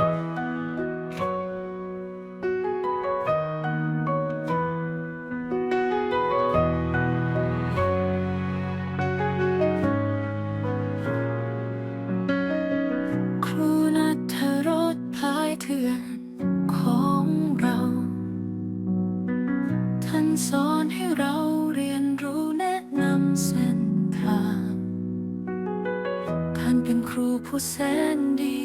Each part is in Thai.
ครูนัทรสพายเถื่นของเรา ท่านสอนให้เราเรียนรู้แนะนำเส้นทาง ท่านเป็นครูผู้แสนดี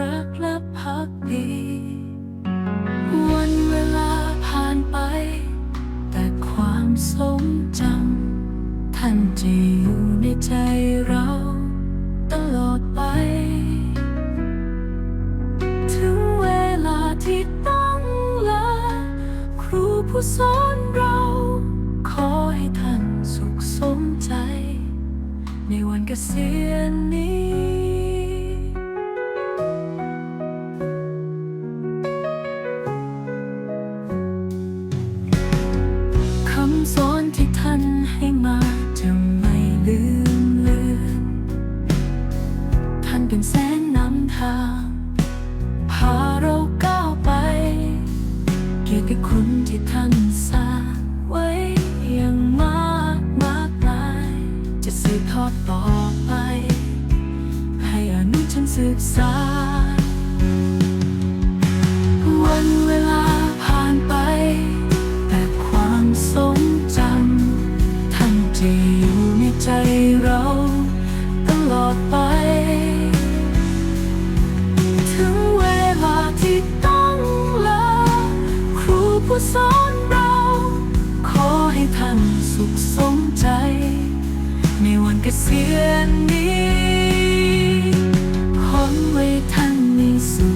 รักและพักดี วันเวลาผ่านไป แต่ความทรงจำท่านจะอยู่ในใจเราตลอดไป ถึงเวลาที่ต้องลาครูผู้สอนเรา ขอให้ท่านสุขสมใจ ในวันเกษียณนี้ กับคุณที่ท่านสร้างไว้อย่างมากมากมาย จะสืบทอดต่อไป ให้อนุชนศึกษา ท่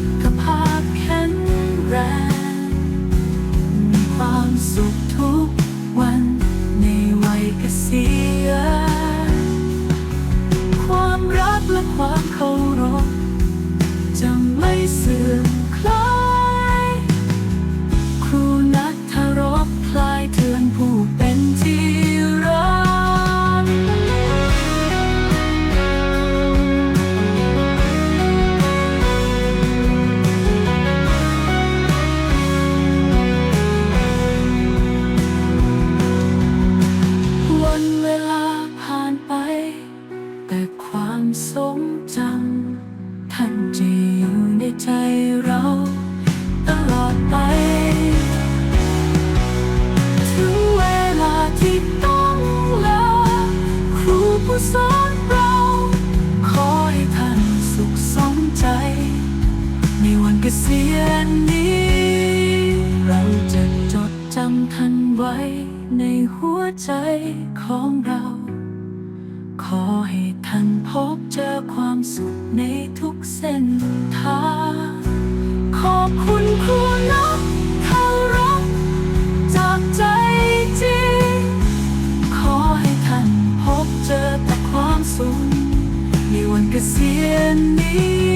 สอนเรา ขอให้ท่านสุขสมใจ ในวันเกษียณนี้ เราจะจดจำท่านไว้ในหัวใจของเรา ขอให้ท่านพบเจอความสุขในทุกเส้นทางขอบคุณครูนักาน